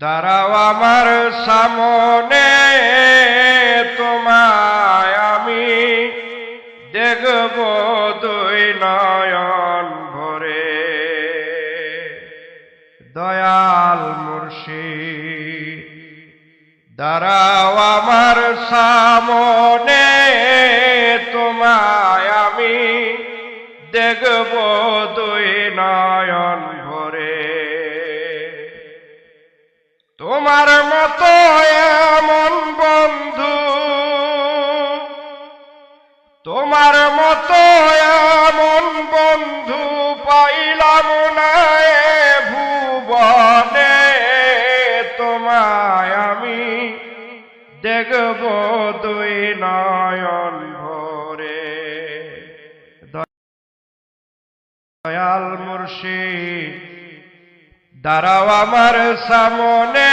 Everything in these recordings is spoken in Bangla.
দাঁড়াও আমার সামনে, তোমায় আমি দেখব দুই নয়ন ভরে। দয়াল মুর্শিদ দাঁড়াও আমার সামনে, তোমায় আমি দেখব তোমার মতো এমন বন্ধু পাইলাম না ভুবনে। তোমায় আমি দেখব দুই নয়ন ভরে। দয়াল মুর্শিদ, দাঁড়াও আমার সামনে।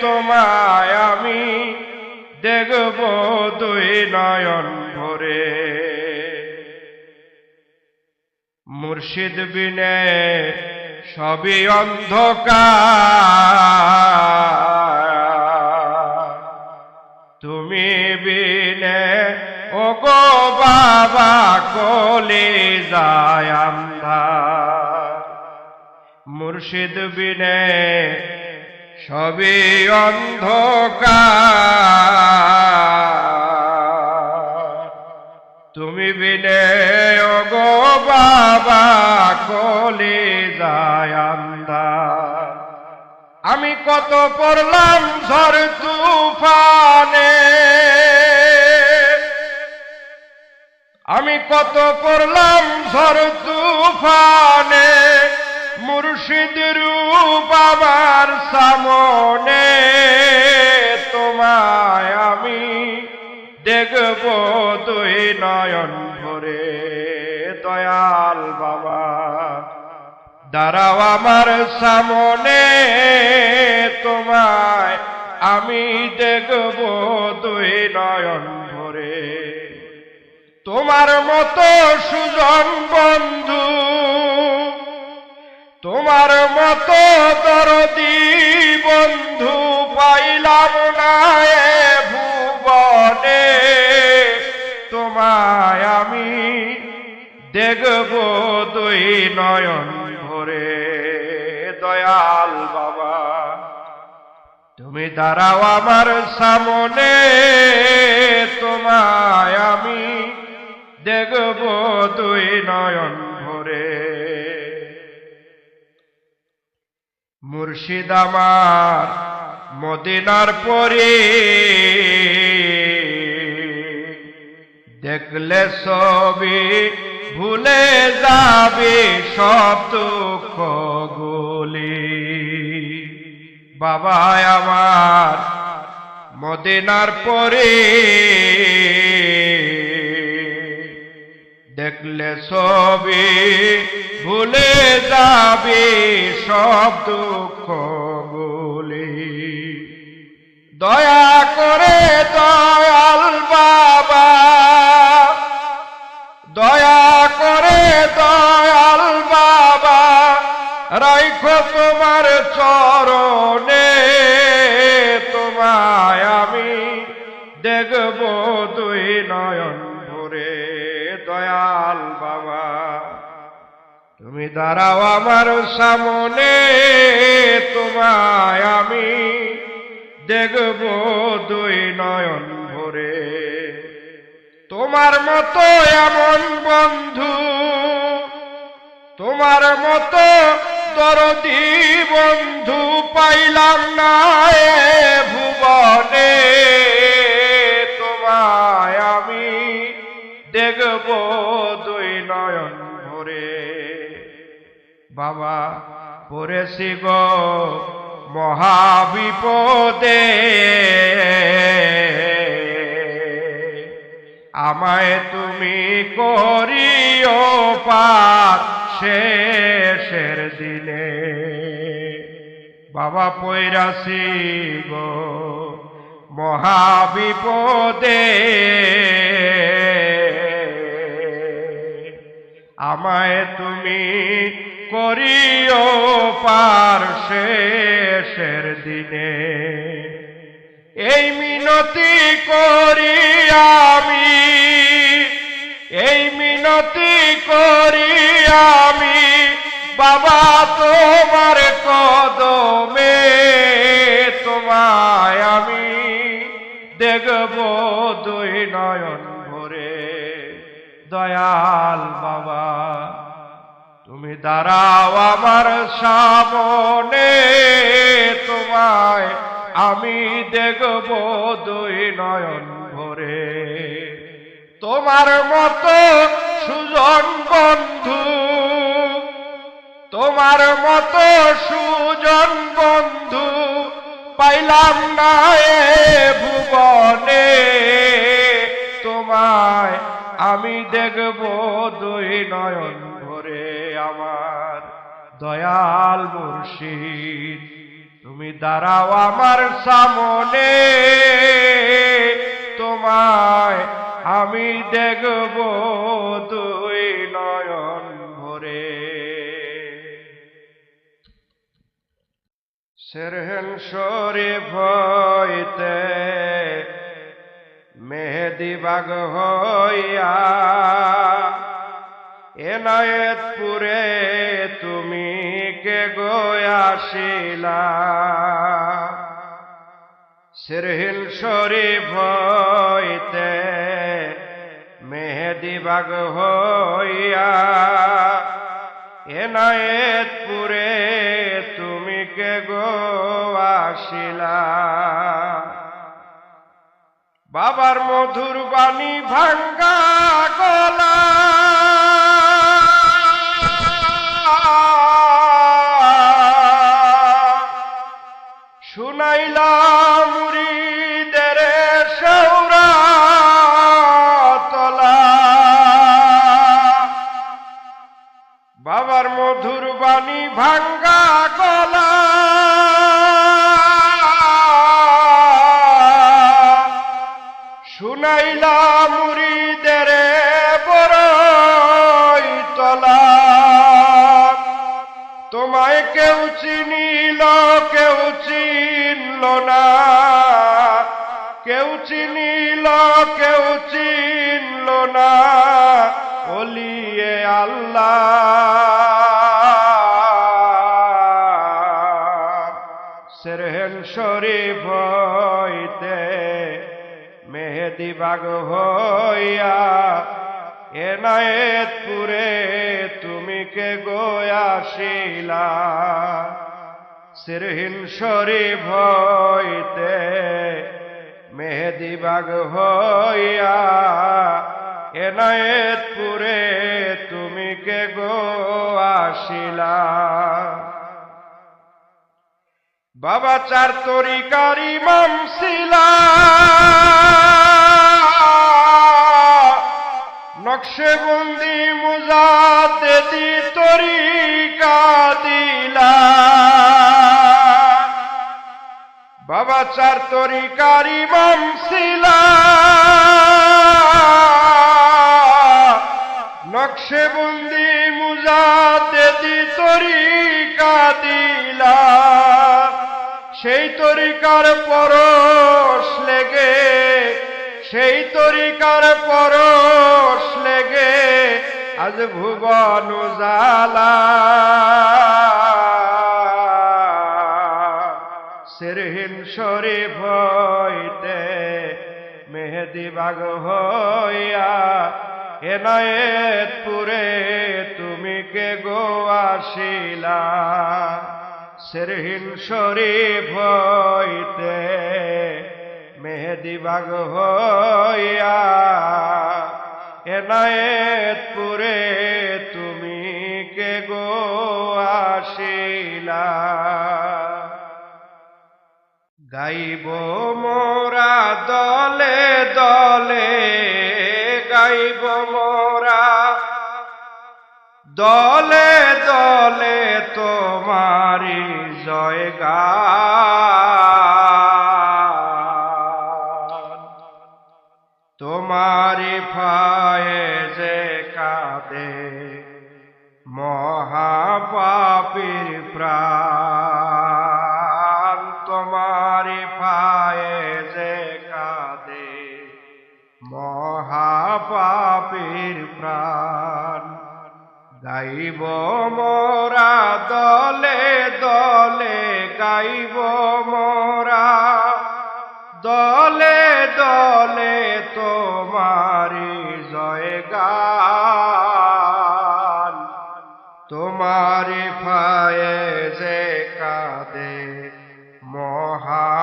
তোমায় আমি দেখব দুই নয়ন ভরে মুর্শিদ বিনে সবই অন্ধকার। তুমি বিনে ও গো বাবা, কলে যায় মুর্শিদ বিনে সবই অন্ধকার। তুমি বিনে গো বাবা, কলে যায় আমি কত পড়লাম ঝড় তুফানে। আমি কত পড়লাম ঝড় তুফানে। মুর্শিদ রূপ আমার সামনে আমি দেখব দুই নয়ন ভরে, দয়াল বাবা। দাঁড়াও আমার সামনে, তোমায় আমি দেখব দুই নয়ন ভরে। তোমার মতো সুজন বন্ধু, তোমার মতো দরদি বন্ধু পাইলাম না তোমায় আমি দেখব দুই নয়ন ভরে। দয়াল বাবা, তুমি দাঁড়াও আমার সামনে, তোমায় আমি দেখব দুই নয়ন ভরে। মুর্শিদ আমার মদিনার পরে দেখলে সবই ভুলে যাবে সব দুঃখ গুলি। বাবা আমার মদিনার পরে দেখলে সবই ভুলে যাবে সব দুঃখ গুলি। দয়া করে দয়াল দেখব দুই নয়ন ভরে, দয়াল বাবা। তুমি দাঁড়াও আমার সামনে, তোমায় আমি দেখব দুই নয়ন ভরে। তোমার মতো এমন বন্ধু, তোমার মতো দরদি বন্ধু পাইলাম না ভুবনে। দেখব দুই নয়ন ভরে। বাবা পড়েছি গো মহাবিপদে। আমায় তুমি করিও পার শেষের দিনে। বাবা পৈরাসি গো মহাবিপদে। আমায় তুমি করিও পার শেষের দিনে। এই মিনতি করি আমি, এই মিনতি করি আমি, বাবা তোমার কদমে তোমায় আমি দেখব দুই নয়ন দয়াল বাবা, তুমি দাঁড়াও আমার সামনে, তোমায় আমি দেখব দুই নয়ন ভরে। তোমার মতো সুজন বন্ধু, তোমার মতো সুজন বন্ধু পাইলাম না এ ভুবনে। তোমায় আমি দেখব দুই নয়ন ভরে আমার দয়াল মুর্শিদ। তুমি দাঁড়াও আমার সামনে, তোমায় আমি দেখব দুই নয়ন ভরে। সেরহেন শরীফ হইতে মেহেদি বাগ হইয়া এনায়েতপুরে তুমি কে গোয়াশিলা সিরহিল শরীফ হইতে মেহেদি বাগ হইয়া এনায়েতপুরে তুমি কে গোয়াশিলা বাবার মধুর বাণী ভাঙ্গা গলা। শুনাইলাম চিনল না। কেউ চিনিল, কেউ চিনল না। ওলিয়ে আল্লাহ। সেরহেন শরীফ হইতে মেহেদি বাগ হইয়া এনায়েতপুরে তুমি কে গোয়াশিলা সিরহিন হইতে মেহেদি বাগ হইয়া এনায়েতপুরে তুমি কে গোয়াশিলা বাবা চার তরিকার ইমাম শিলা নকশে বন্দি মুজাদ্দেদি তরিকা দিলা। বাবা চার তরিকার ইমাম শিলা নকশে বন্দি মুজাদ্দেদি তরিকা দিলা। সেই তরিকার পরশ লেগে, সেই তরিকার পরশ লেগে আজ ভুবন জালা শরীফ হইতে মেহেদি বাগ হইয়া এনায়েতপুরে তুমি কে গোয়াশিলা সিরহিন শরীফ হইতে মেহেদি বাগ হইয়া এনায়েতপুরে তুমি কে গোয়াশিলা গাইব মোরা দলে দলে গাইব মোরা দলে দলে তোমারি জয়গান। মহাপাপীর প্রাণ। গাইব মোরা দলে দলে, গাইব মোরা দলে দলে তোমারি জয় গান তোমারি ফায়ে যে কাঁদে মহাপাপীর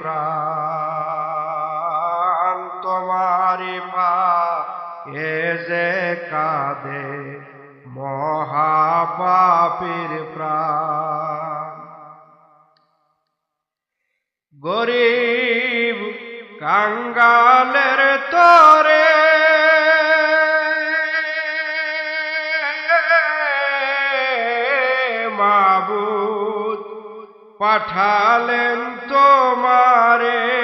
প্রাণ। যে কাঁদে মহাপাপীর গরিব কাঙ্গালের তরে মাবুদ পাঠালেন তোমারে।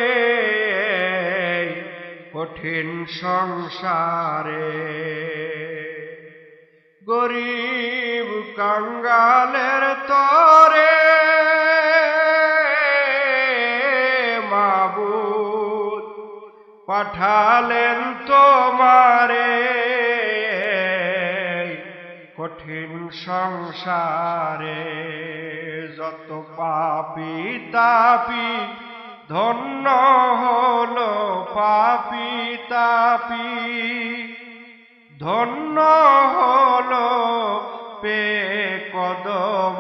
কঠিন সংসারে। গরিব কাঙ্গালের তরে মাবুদ পাঠালেন তোমারে। কঠিন সংসারে যত পাপি তাপি ধন্য হল পাপি তাপি। ধন্য হল পে কদম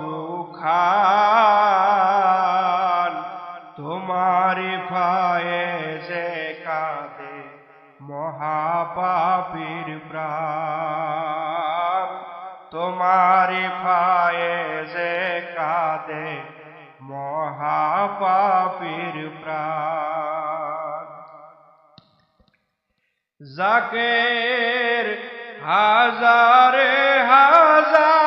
দুখান। তোমারি ফায়ে যে কাঁদে মহাপাপীর প্রাণ। তোমারি ফায়ে যে কাঁদে মহাপাপীর প্রাণ। জাকের হাজারে হাজার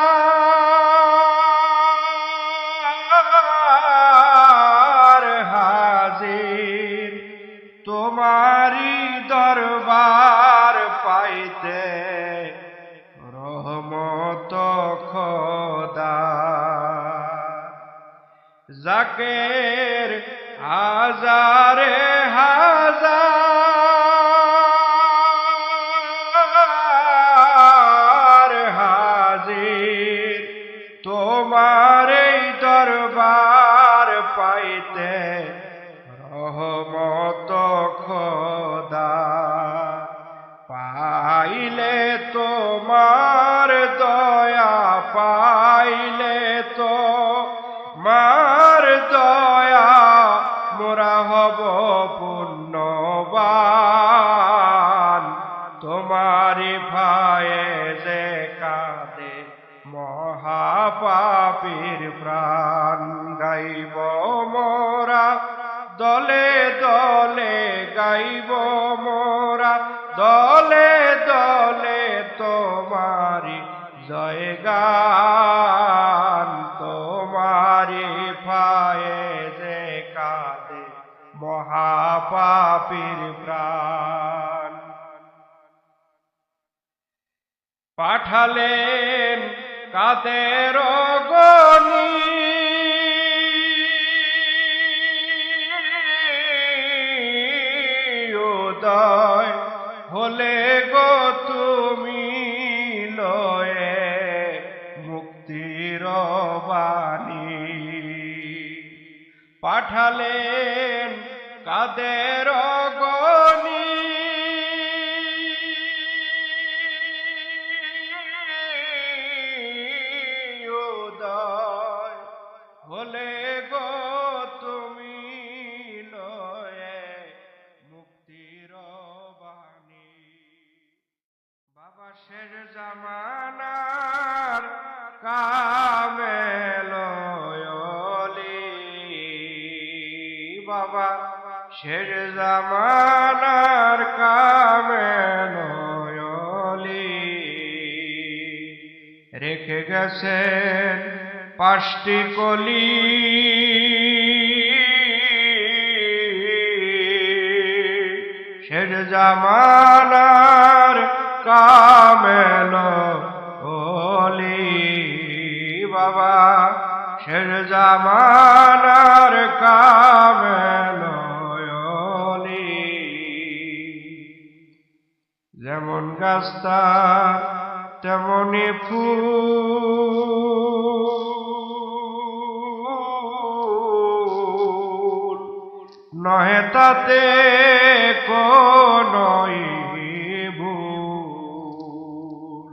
জাকের হাজারে মহাপাপীর প্রাণ গাইব মোরা। দলে দলে গাইব মোরা। দলে দলে তোমারি জয় গান তোমারি ফায়ে যে কাঁদে মহাপাপীর প্রাণ। পাঠালেন কাদের গনি উদয় হলে গো তুমি লয়ে মুক্তির বাণী। পাঠালেন কাদের বাবা শের জামানার কামেলয়লি রেখে গেছেন পাঁচটি কলি। শের জামানার কামেল ওলি বাবা শের জামানার কামেলয়লি যেমন গাস্তার তেমনি ফুল। নহে তাতে কোনই ভুল।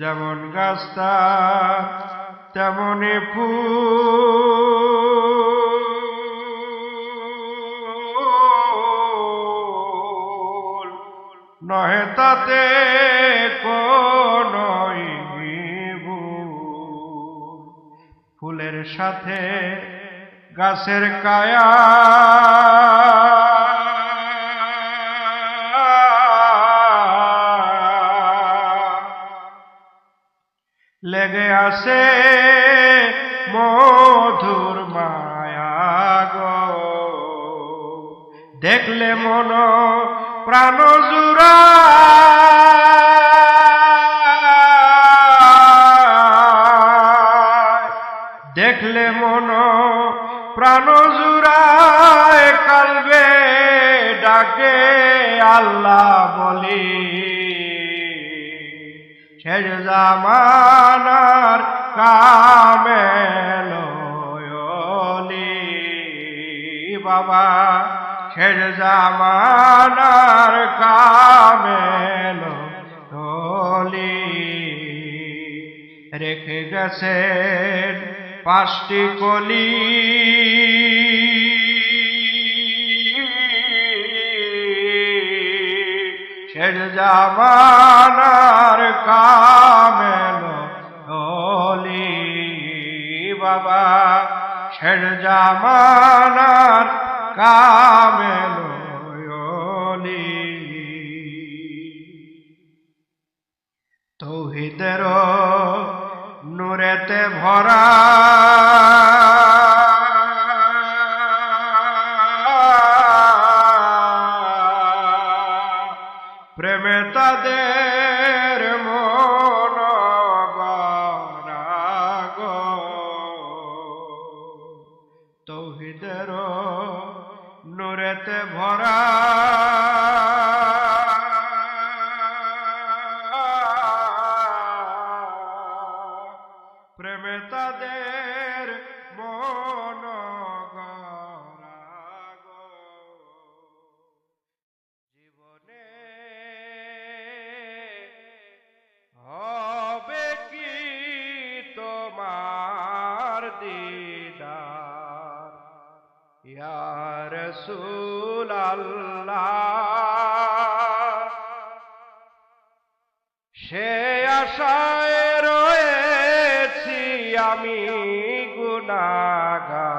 যেমন গাছটা তেমনি ফুল নহে তাতে ফুলের সাথে গাছের কায়া লেগে আসে মধুর মায়া গো। দেখলে মন প্রাণ দেখলে মন প্রাণ জুড়ায়, কালবে ডাকে আল্লাহ বলি। শেষ জামানার কামেলয়লি বাবা শেষ জামানার কামেলয়লি রেখে গেছেন পাঁচটি কলি। শেষ জামানার কামেল বাবা শের জামানার কামেল তৌহিদের নুরেতে ভরা প্রেমে তাদের মন জীবনে হবে কি তোমার দিদার? ইয়ার সুল সে আশায় আমি গুনাগা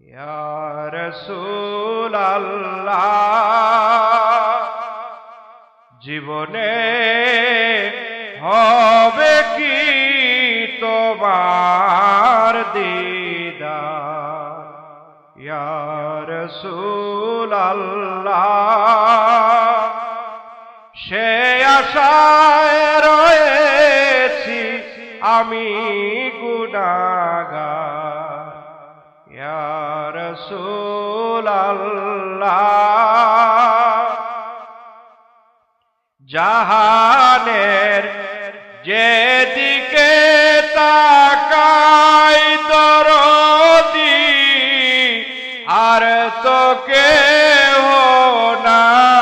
ইয়ার সুল জীবনে হবে কি তোমার দিদার? ইয়ার সুল সে আশায় আমি ইয়ার সুল জাহানের যেদিকে তাকাই দরদি আর তো কেহ নাই।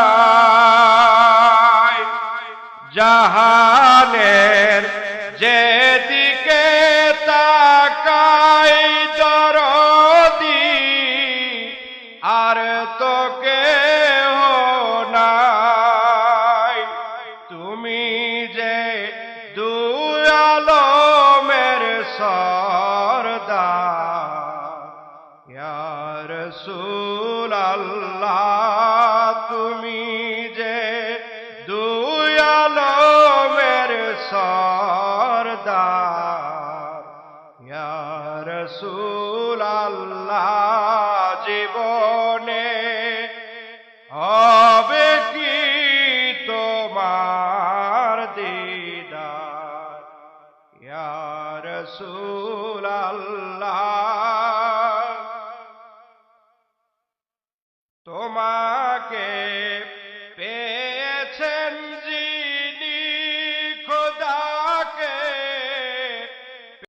জাহানের যেদিকে